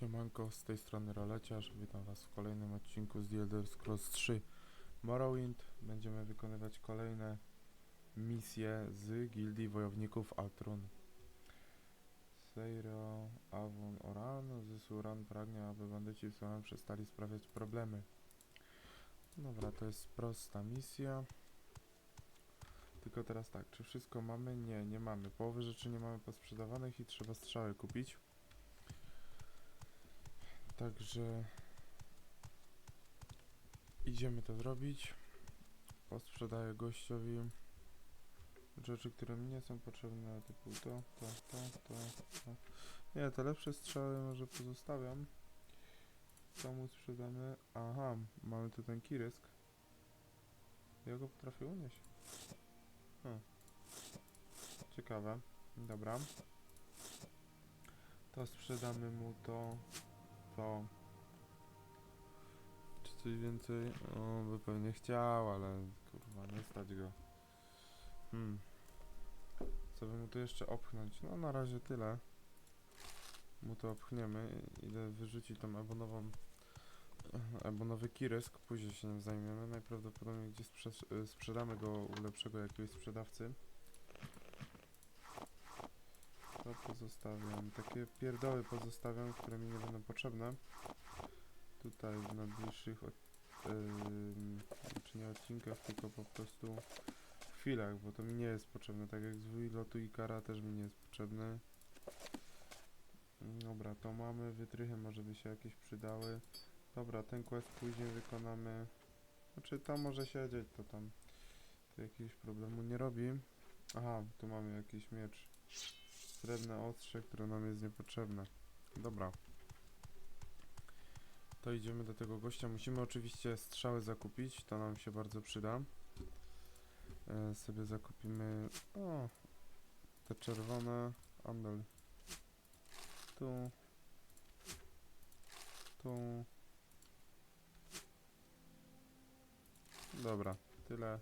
Siemanko, z tej strony Roleciarz. Witam Was w kolejnym odcinku z The Elder Scrolls 3 Morrowind. Będziemy wykonywać kolejne misje z Gildii Wojowników Altrun. Seiro, Avon, Oran. Z Uran pragnie, aby bandyci w Suran przestali sprawiać problemy. Dobra, to jest prosta misja. Tylko teraz tak, czy wszystko mamy? Nie, nie mamy. Połowy rzeczy nie mamy posprzedawanych i trzeba strzały kupić. Także idziemy to zrobić. Posprzedaję gościowi rzeczy, które mi nie są potrzebne, typu to, to, to, to, to. Nie, te lepsze strzały może pozostawiam. Co mu sprzedamy? Aha, mamy tu ten kirysk. Ja go potrafię unieść. Hmm. Ciekawe. Dobra. To sprzedamy mu to to. Czy coś więcej? O, by pewnie chciał, ale kurwa, nie stać go. Hmm. Co by mu tu jeszcze opchnąć? No na razie tyle. Mu to opchniemy. Idę wyrzucić tą ebonową ebonowy kirysk, później się nim zajmiemy. Najprawdopodobniej gdzieś sprze- sprzedamy go u lepszego jakiegoś sprzedawcy. To pozostawiam. Takie pierdoły pozostawiam, które mi nie będą potrzebne. Tutaj w najbliższych czy nie odcinkach, tylko po prostu chwilach, bo to mi nie jest potrzebne. Tak jak zwój lotu i kara też mi nie jest potrzebny. Dobra, to mamy. Wytrychy może by się jakieś przydały. Dobra, ten quest później wykonamy. Znaczy tam może siedzieć, to tam to jakiegoś problemu nie robi. Aha, tu mamy jakiś miecz. Srebrne ostrze, które nam jest niepotrzebne. Dobra. To idziemy do tego gościa. Musimy oczywiście strzały zakupić, to nam się bardzo przyda. E, sobie zakupimy... O! Te czerwone... Andel. Tu. Tu. Dobra, tyle.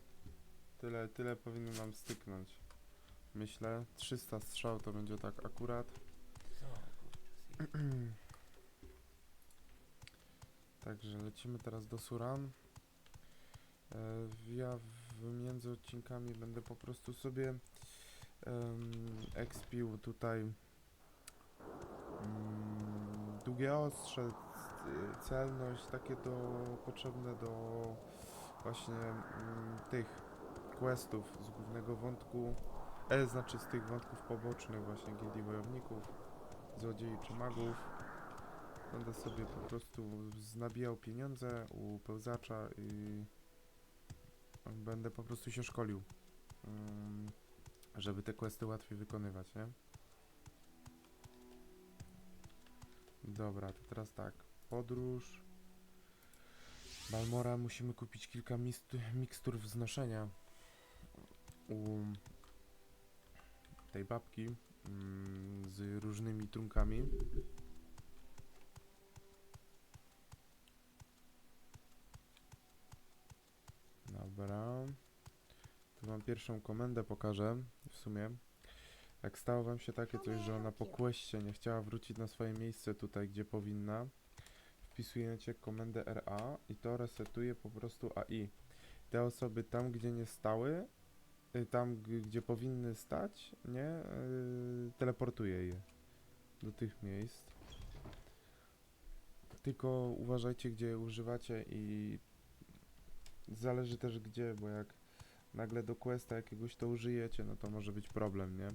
Tyle, tyle powinno nam styknąć. Myślę, 300 strzał to będzie tak akurat. Także lecimy teraz do Suran. E, ja między odcinkami będę po prostu sobie um, expił tutaj mm, długie ostrze, celność, takie do potrzebne do właśnie mm, tych questów z głównego wątku, e, znaczy z tych wątków pobocznych właśnie Gildii Wojowników, Złodziei czy Magów. Będę sobie po prostu znabijał pieniądze u pełzacza i będę po prostu się szkolił, mm, żeby te questy łatwiej wykonywać, nie? Dobra, to teraz tak, podróż. Balmora musimy kupić kilka mikstur wznoszenia u tej babki mm, z różnymi trunkami. Dobra. Tu mam pierwszą komendę, pokażę w sumie. Jak stało wam się takie coś, że ona po questie nie chciała wrócić na swoje miejsce tutaj, gdzie powinna, wpisujecie komendę RA i to resetuje po prostu AI. Te osoby tam, gdzie nie stały, tam, g- gdzie powinny stać, nie, yy, teleportuje je do tych miejsc. Tylko uważajcie, gdzie używacie i zależy też gdzie, bo jak nagle do questa jakiegoś to użyjecie, no to może być problem, nie?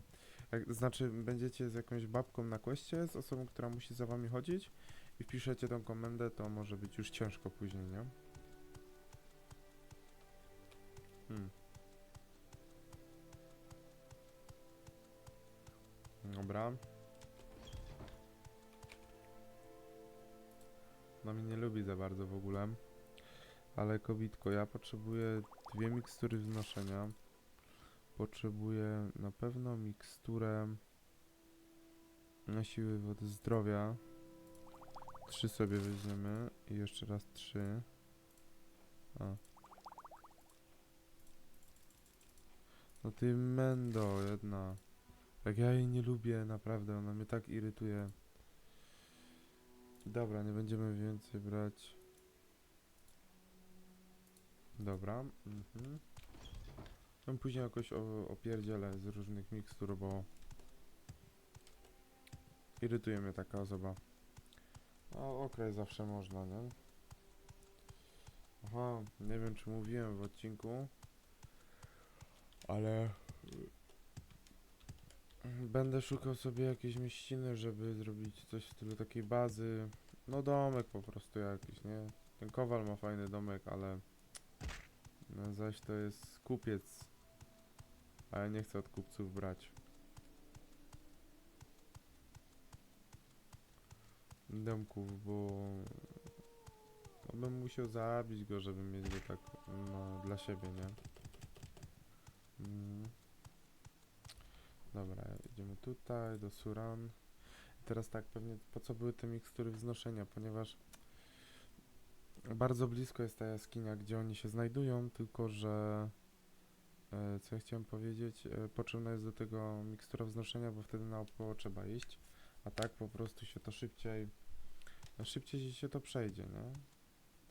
Jak, znaczy, będziecie z jakąś babką na questie, z osobą, która musi za wami chodzić i wpiszecie tą komendę, to może być już ciężko później, nie? Hmm. Dobra. No mnie nie lubi za bardzo w ogóle. Ale kobitko, ja potrzebuję dwie mikstury wznoszenia. Potrzebuję na pewno miksturę na siły wody zdrowia. Trzy sobie weźmiemy i jeszcze raz trzy. A. No ty mendo jedna. Jak ja jej nie lubię, naprawdę, ona mnie tak irytuje. Dobra, nie będziemy więcej brać. Dobra. Mhm. No później jakoś o, opierdzielę z różnych mikstur, bo irytuje mnie taka osoba. No okej, zawsze można, nie? Aha, nie wiem czy mówiłem w odcinku, ale będę szukał sobie jakiejś mieściny, żeby zrobić coś w stylu takiej bazy. No domek po prostu jakiś, nie? Ten kowal ma fajny domek, ale no zaś to jest kupiec, a ja nie chcę od kupców brać. Domków, bo no bym musiał zabić go, żeby mieć go tak no, dla siebie, nie? Mm. Dobra, idziemy tutaj, do Suran. Teraz tak, pewnie po co były te mikstury wznoszenia, ponieważ bardzo blisko jest ta jaskinia, gdzie oni się znajdują, tylko że e, co ja chciałem powiedzieć, e, potrzebna jest do tego mikstura wznoszenia, bo wtedy naokoło trzeba iść, a tak po prostu się to szybciej, szybciej się to przejdzie, nie?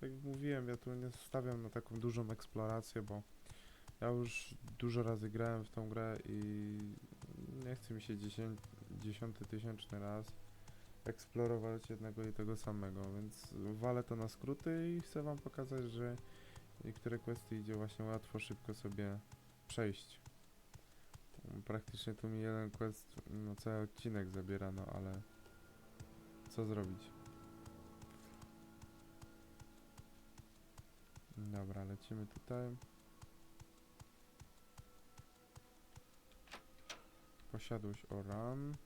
Tak jak mówiłem, ja tu nie stawiam na taką dużą eksplorację, bo ja już dużo razy grałem w tą grę i nie chce mi się dziesię- dziesiąty tysięczny raz eksplorować jednego i tego samego, więc walę to na skróty i chcę wam pokazać, że niektóre questy idzie właśnie łatwo, szybko sobie przejść. Praktycznie tu mi jeden quest, no cały odcinek zabiera, no ale co zrobić? Dobra, lecimy tutaj. Posiadłość Oran.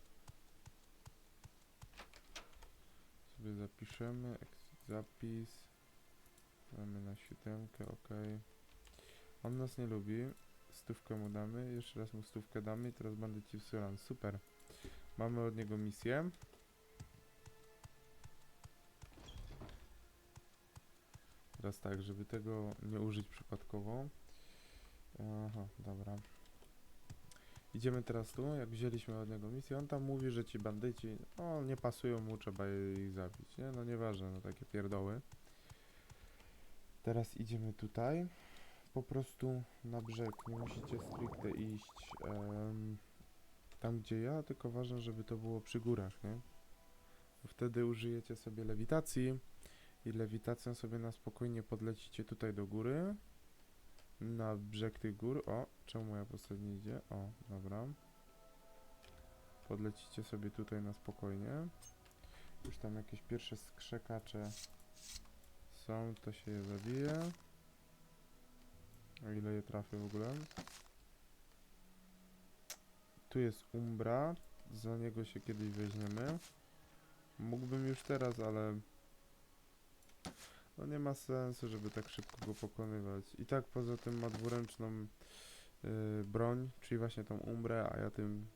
Sobie zapiszemy. Zapis. Damy na siódemkę, ok. On nas nie lubi. Stówkę mu damy. Jeszcze raz mu stówkę damy i teraz bandyci w Suran. Super. Mamy od niego misję. Teraz tak, żeby tego nie użyć przypadkowo. Aha, dobra. Idziemy teraz tu, jak wzięliśmy od niego misję, on tam mówi, że ci bandyci, o, nie pasują mu, trzeba ich zabić, nie? No nieważne, no takie pierdoły. Teraz idziemy tutaj, po prostu na brzeg, nie musicie stricte iść em, tam, gdzie ja, tylko ważne, żeby to było przy górach, nie? Wtedy użyjecie sobie lewitacji i lewitacją sobie na spokojnie podlecicie tutaj do góry, na brzeg tych gór. O, czemu moja postać nie idzie? O, dobra. Podlecicie sobie tutaj na spokojnie. Już tam jakieś pierwsze skrzekacze są, to się je zabije. O ile je trafię w ogóle. Tu jest Umbra. Za niego się kiedyś weźmiemy. Mógłbym już teraz, ale no nie ma sensu, żeby tak szybko go pokonywać. I tak poza tym ma dwuręczną yy, broń, czyli właśnie tą umbrę, a ja tym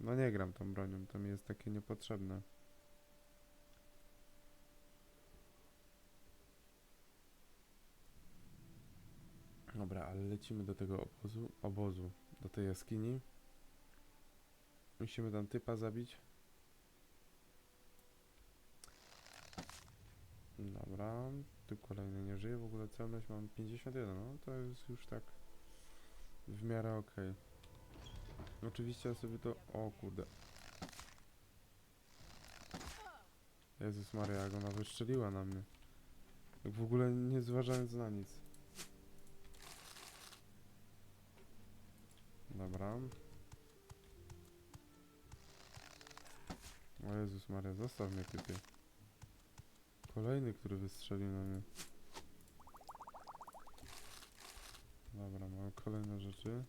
no nie gram tą bronią, to mi jest takie niepotrzebne. Dobra, ale lecimy do tego obozu, obozu, do tej jaskini. Musimy tam typa zabić. Dobra, tu kolejny nie żyje, w ogóle celność mam 51, no to jest już tak w miarę okej. Oczywiście ja sobie to... o kurde. Jezus Maria, jak ona wystrzeliła na mnie. Tak w ogóle nie zważając na nic. Dobra. O Jezus Maria, zostaw mnie typie. Kolejny, który wystrzelił na mnie. Dobra, mamy kolejne rzeczy.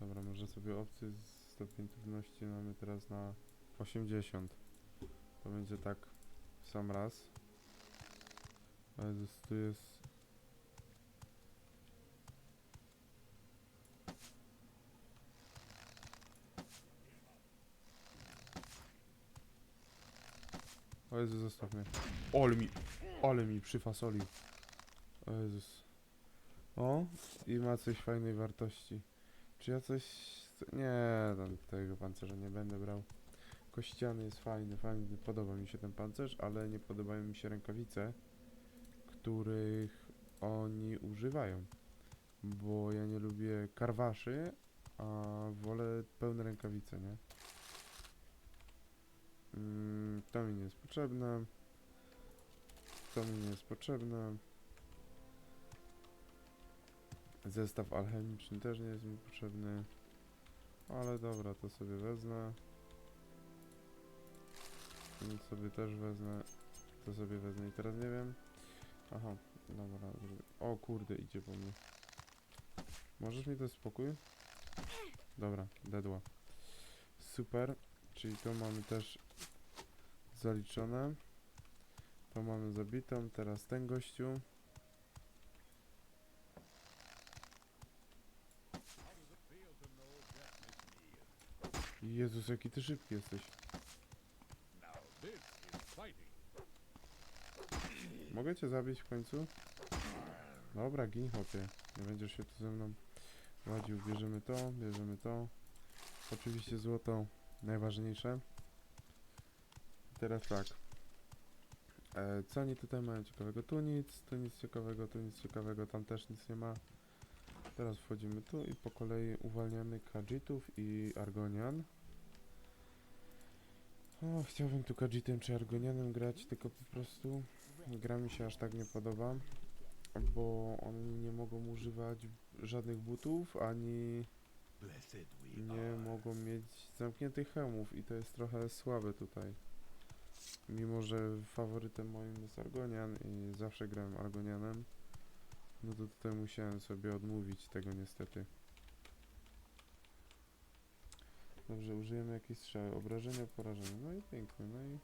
Dobra, może sobie opcję z stopień trudności mamy teraz na 80. To będzie tak w sam raz. Jezus, tu jest... O Jezus, zostaw mnie. Ole mi, ole mi przyfasolił. O Jezus. O, i ma coś fajnej wartości. Czy ja coś... Nie, tam tego pancerza nie będę brał. kościany jest fajny, fajny, podoba mi się ten pancerz, ale nie podobają mi się rękawice, których oni używają. Bo ja nie lubię karwaszy, a wolę pełne rękawice, nie? Mm, to mi nie jest potrzebne. To mi nie jest potrzebne. Zestaw alchemiczny też nie jest mi potrzebny. Ale dobra, to sobie wezmę. To sobie też wezmę. To sobie wezmę i teraz nie wiem. Aha, dobra. O kurde, idzie po mnie. Możesz mi dać spokój? Dobra, dedła. Super. Czyli to mamy też zaliczone. To mamy zabitą. Teraz ten gościu. Jezus, jaki ty szybki jesteś. Mogę cię zabić w końcu? Dobra, gin chłopie. Nie będziesz się tu ze mną ładził. Bierzemy to, bierzemy to. Oczywiście złoto najważniejsze. Teraz tak. E, co oni tutaj mają ciekawego? Tu nic, tu nic ciekawego, tu nic ciekawego, tam też nic nie ma. Teraz wchodzimy tu i po kolei uwalniamy Kajitów i Argonian. O, chciałbym tu Kajitem czy Argonianem grać, tylko po prostu gra mi się aż tak nie podoba, bo oni nie mogą używać żadnych butów, ani nie mogą mieć zamkniętych hełmów i to jest trochę słabe tutaj. Mimo, że faworytem moim jest Argonian i zawsze grałem Argonianem, no to tutaj musiałem sobie odmówić tego niestety. Dobrze, użyjemy jakiejś strzały. Obrażenia, porażenia. No i pięknie, no i...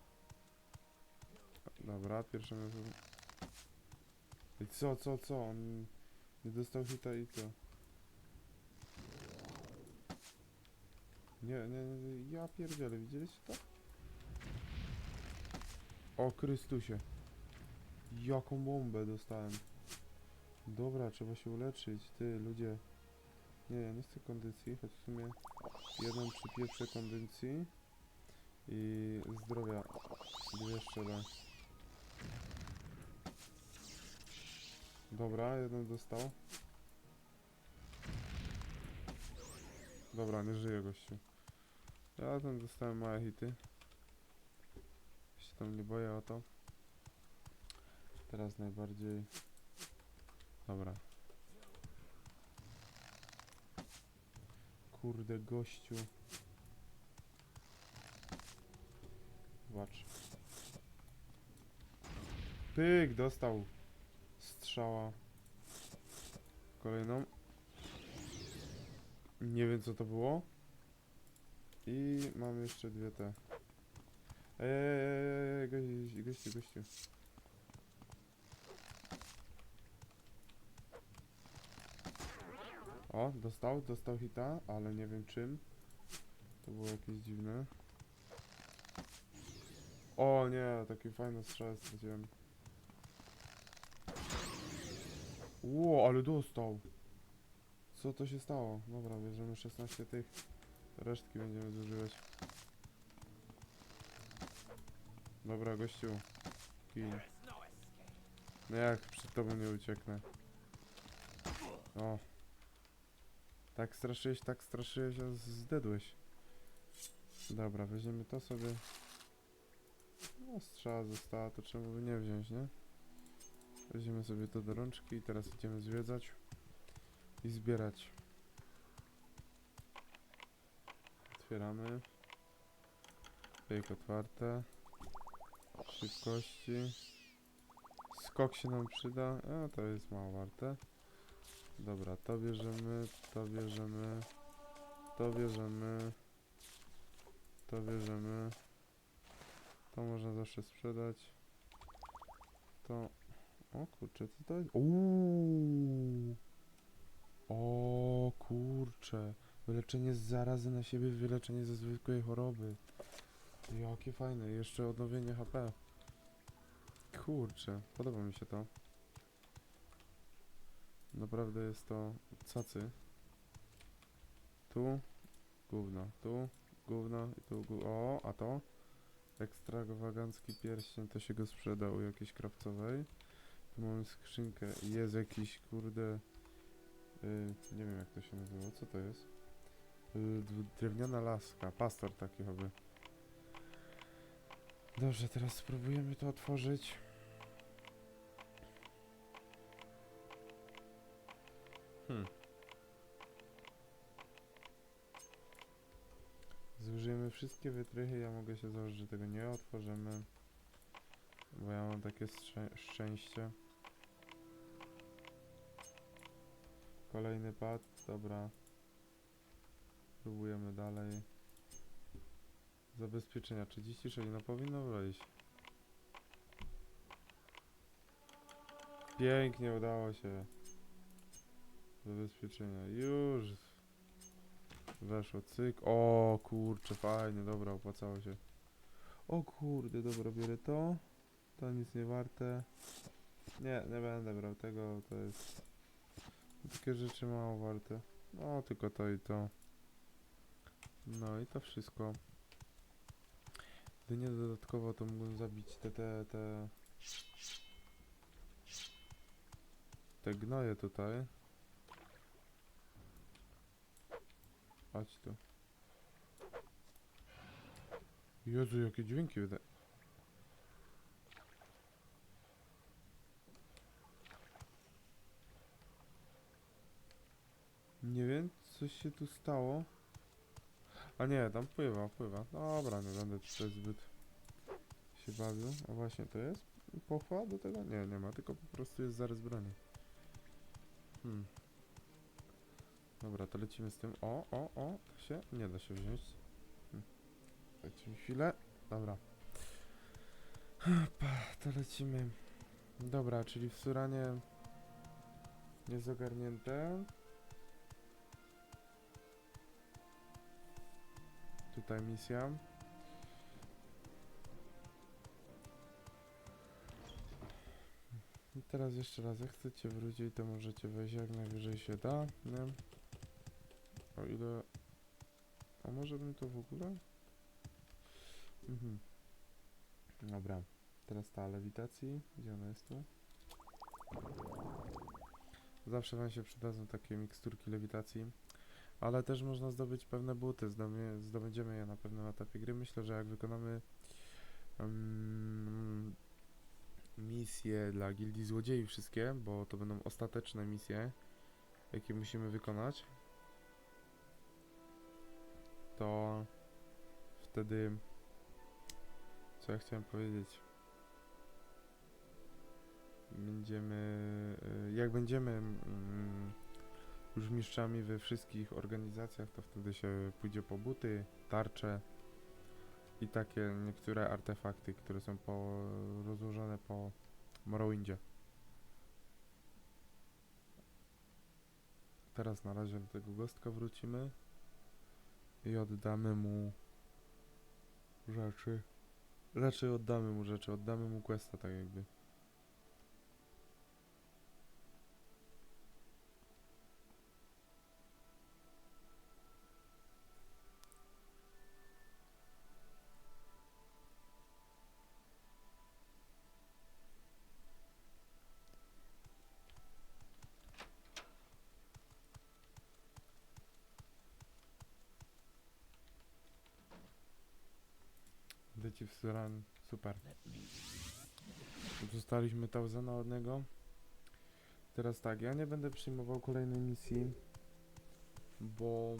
Dobra, pierwsze miasto... I co, co, co? On nie dostał hita i co? Nie, nie, nie, ja pierdzielę, widzieliście to? O Chrystusie. Jaką bombę dostałem. Dobra, trzeba się uleczyć. Ty, ludzie. Nie, ja nie chcę kondycji, choć w sumie jedną przypieprzę kondycji i zdrowia dwie strzelę. Dobra, jeden dostał. Dobra, nie żyje gościu. Ja tam dostałem małe hity. się tam nie boję o to. Teraz najbardziej... Dobra. Kurde, gościu. Zobacz. Pyk, dostał. Strzała. Kolejną. Nie wiem co to było. I mam jeszcze dwie te. Ej, gościu, gościu, gościu. O, dostał, dostał hita, ale nie wiem czym. To było jakieś dziwne. O nie, takie fajne strzały straciłem. Ło, ale dostał. Co to się stało? Dobra, bierzemy 16 tych. Resztki będziemy zużywać. Dobra, gościu. Kij. No jak przed tobą nie ucieknę. O. Tak straszyłeś, tak straszyłeś, a zdedłeś. Dobra, weźmiemy to sobie. No, strzała została, to czemu by nie wziąć, nie? Weźmiemy sobie to do rączki i teraz idziemy zwiedzać i zbierać. Otwieramy. Pyk otwarte. Szybkości. Skok się nam przyda. A to jest mało warte. Dobra, to bierzemy, to bierzemy, to bierzemy, to bierzemy. To można zawsze sprzedać. To... O kurczę, co to jest? O kurczę. Wyleczenie z zarazy na siebie, wyleczenie ze zwykłej choroby. Jakie fajne, jeszcze odnowienie HP. Kurczę, podoba mi się to. Naprawdę jest to cacy. Tu, gówno, tu, gówno i tu gó- O, a to? Ekstrawagancki pierścień, to się go sprzeda u jakiejś krawcowej. Tu mamy skrzynkę. Jest jakiś, kurde... y, nie wiem jak to się nazywa. Co to jest? Y, drewniana laska. Pastor taki chyba. Dobrze, teraz spróbujemy to otworzyć. Hmm. Zużyjemy wszystkie wytrychy, ja mogę się założyć, że tego nie otworzymy. Bo ja mam takie szczę- szczęście. Kolejny pad, dobra. Próbujemy dalej. Zabezpieczenia 36, no powinno wejść. Pięknie udało się. Zabezpieczenia, już. Weszło, cyk. O kurczę, fajnie, dobra, opłacało się. O kurde, dobra, biorę to. To nic nie warte. Nie, nie będę brał tego, to jest... Takie rzeczy mało warte. No, tylko to i to. No i to wszystko. Gdy nie dodatkowo, to mógłbym zabić te, te, te... Te gnoje tutaj. Chodź tu. Jezu, jakie dźwięki wyda... Nie wiem, coś się tu stało. A nie, tam pływa, pływa. Dobra, nie będę tutaj zbyt się bawił. A właśnie, to jest pochwa do tego? Nie, nie ma, tylko po prostu jest zarys broni. Hmm. Dobra, to lecimy z tym. O, o, o, to się nie da się wziąć. Hmm. Chwilę. Dobra. Hopa, to lecimy. Dobra, czyli w suranie jest ogarnięte. Tutaj misja. I teraz jeszcze raz, jak chcecie wrócić, to możecie wejść jak najwyżej się da, nie? O ile... A może bym to w ogóle? Mhm. Dobra. Teraz ta lewitacji. Gdzie ona jest tu? Zawsze wam się przydadzą takie miksturki lewitacji. Ale też można zdobyć pewne buty. Zdobędziemy je na pewnym etapie gry. Myślę, że jak wykonamy um, misje dla Gildii Złodziei wszystkie, bo to będą ostateczne misje, jakie musimy wykonać, to wtedy co ja chciałem powiedzieć będziemy y, jak będziemy mm, już we wszystkich organizacjach, to wtedy się pójdzie po buty, tarcze i takie niektóre artefakty, które są po, rozłożone po Morrowindzie. Teraz na razie do tego gostka wrócimy i oddamy mu rzeczy. Raczej oddamy mu rzeczy, oddamy mu questa tak jakby. Super. Dostaliśmy Tauzena od niego. Teraz tak, ja nie będę przyjmował kolejnej misji, bo...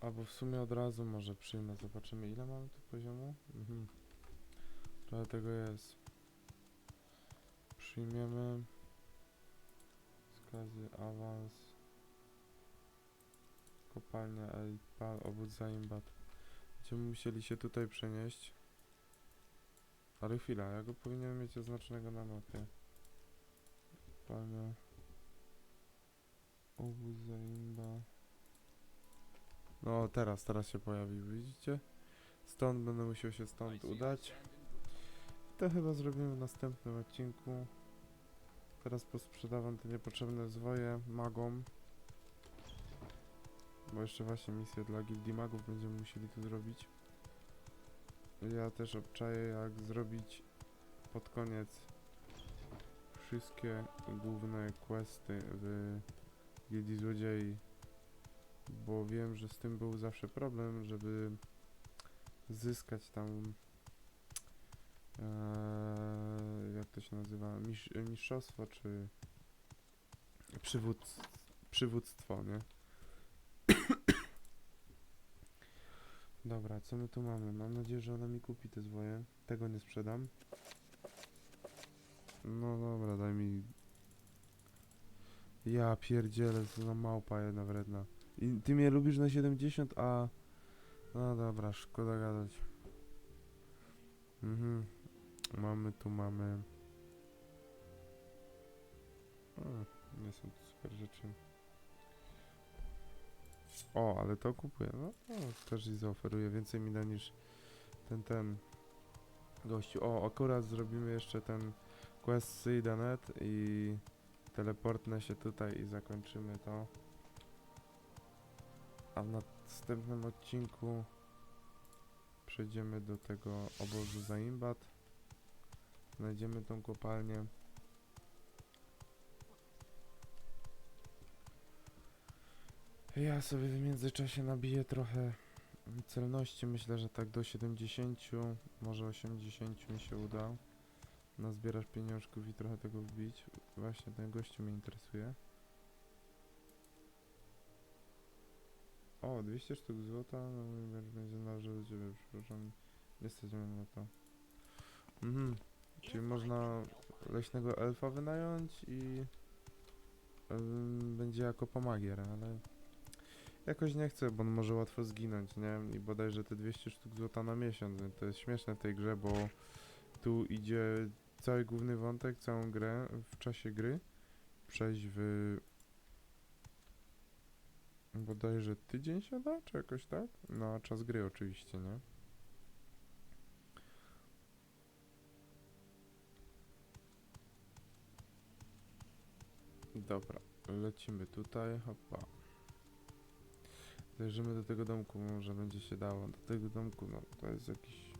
Albo w sumie od razu może przyjmę, zobaczymy ile mamy tu poziomu. Mhm. Trochę jest. Przyjmiemy. Skazy, awans. Kopalnia El Pal, obóz. Będziemy musieli się tutaj przenieść. Ale chwila, ja go powinienem mieć oznaczonego na mapie. Kopalnia. Obóz Zaimba. No teraz, teraz się pojawił, widzicie? Stąd będę musiał się stąd udać. To chyba zrobimy w następnym odcinku. Teraz posprzedawam te niepotrzebne zwoje magom. Bo jeszcze właśnie misję dla Gildii Magów będziemy musieli tu zrobić. Ja też obczaję jak zrobić pod koniec wszystkie główne questy w Gildii Złodziei. Bo wiem, że z tym był zawsze problem, żeby zyskać tam Eee, jak to się nazywa? Misz, mistrzostwo czy przywódz, przywództwo, nie? Dobra, co my tu mamy? Mam nadzieję, że ona mi kupi te zwoje. Tego nie sprzedam. No dobra, daj mi... Ja pierdzielę, co za małpa jedna wredna. I ty mnie lubisz na 70, a... No dobra, szkoda gadać. Mhm. Mamy tu, mamy... Nie są to super rzeczy. O, ale to kupuję. No, no też i zaoferuję. Więcej mi da niż ten, ten gościu. O, akurat zrobimy jeszcze ten quest z Idanet i teleportnę się tutaj i zakończymy to. A w następnym odcinku przejdziemy do tego obozu Zaimbat. Znajdziemy tą kopalnię. Ja sobie w międzyczasie nabiję trochę celności. Myślę, że tak do 70, może 80 mi się uda. Nazbierasz pieniążków i trochę tego wbić. Właśnie ten gościu mnie interesuje. O, 200 sztuk złota, no mecz będzie należał do ciebie, przepraszam. Nie stać na to. Mhm. Czyli można leśnego elfa wynająć i ym, będzie jako pomagier, ale jakoś nie chcę, bo on może łatwo zginąć, nie? I bodajże te 200 sztuk złota na miesiąc, to jest śmieszne w tej grze, bo tu idzie cały główny wątek, całą grę w czasie gry przejść w bodajże tydzień się da, czy jakoś tak? Na czas gry oczywiście, nie? Dobra, lecimy tutaj, hopa. Zajrzymy do tego domku, może będzie się dało. Do tego domku, no to jest jakiś...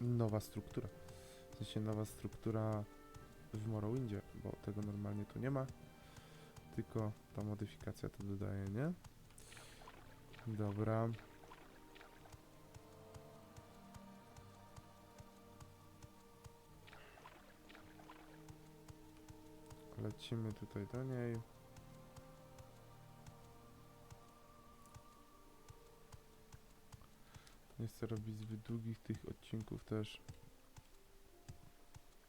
Nowa struktura. W sensie nowa struktura w Morrowindzie, bo tego normalnie tu nie ma. Tylko ta modyfikacja to dodaje, nie? Dobra. Lecimy tutaj do niej. Nie chcę robić zbyt długich tych odcinków też.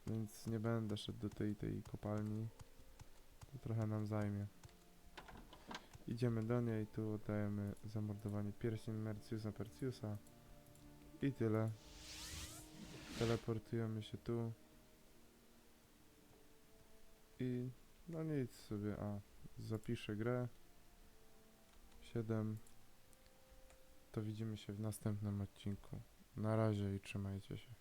Więc nie będę szedł do tej, tej kopalni. To trochę nam zajmie. Idziemy do niej, tu oddajemy zamordowanie pierścień Merciusa Perciusa. I tyle. Teleportujemy się tu. I no nic sobie, a zapiszę grę. 7. To widzimy się w następnym odcinku. Na razie i trzymajcie się.